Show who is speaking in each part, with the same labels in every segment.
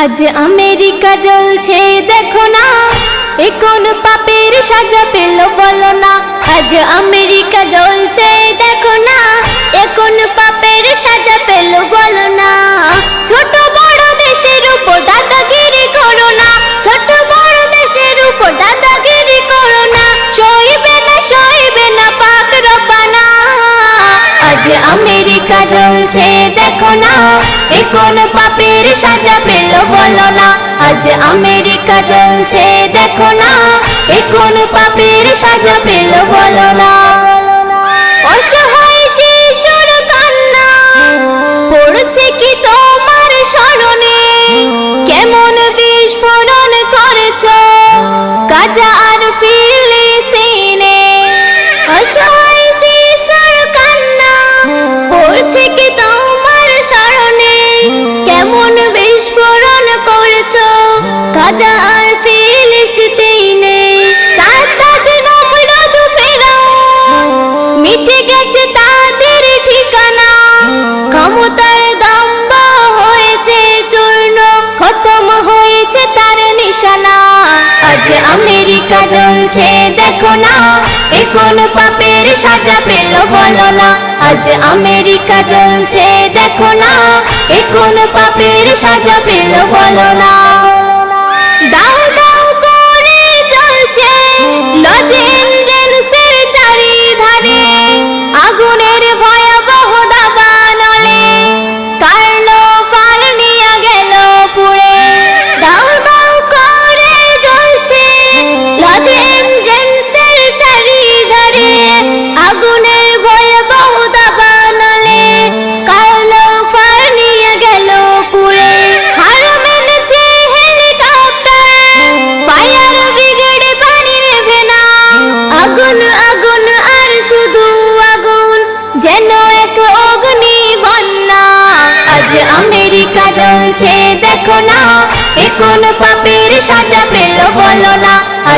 Speaker 1: আজ আমেরিকা জ্বলছে দেখো না। এ কোন পাপের সাজা পেল বলো না। আজ না, এ কোন পাপের সাজা পেল বলো না। আজ আমেরিকা জ্বলছে দেখো না, এ কোন পাপের সাজা পেল বলো না। অসহায় কেমন বিস্ফোরণ করেছ? গাজা আর ফিলিস্তিনে আজ আমেরিকা জ্বলছে, দেখো না, এ কোন পাপের সাজা পেল বলো না। আজ আমেরিকা জ্বলছে, দেখো না, এ কোন পাপের সাজা পেল বলো না। দাও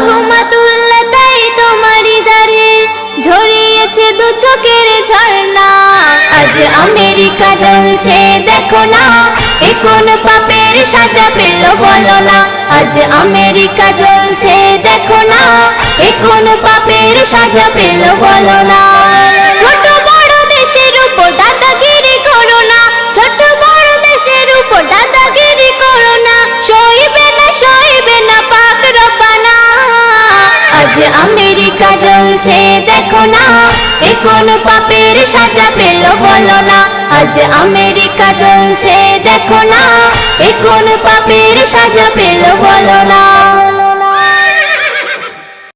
Speaker 1: রহমাতুল্লাহ, তাই তোমারই দারে ঝরিয়েছে দু চোখের ঝর্ণা। আজ আমেরিকা জ্বলছে, দেখো না কোন পাপের সাজা পেল বলো না। আজ আমেরিকা জ্বলছে, দেখো না কোন পাপের সাজা পেল বলো না। আমেরিকা জ্বলছে, দেখো না। এ কোন পাপের সাজা পেল বলো না। আজ আমেরিকা জ্বলছে, দেখো না। এ কোন পাপের সাজা পেল বলো না।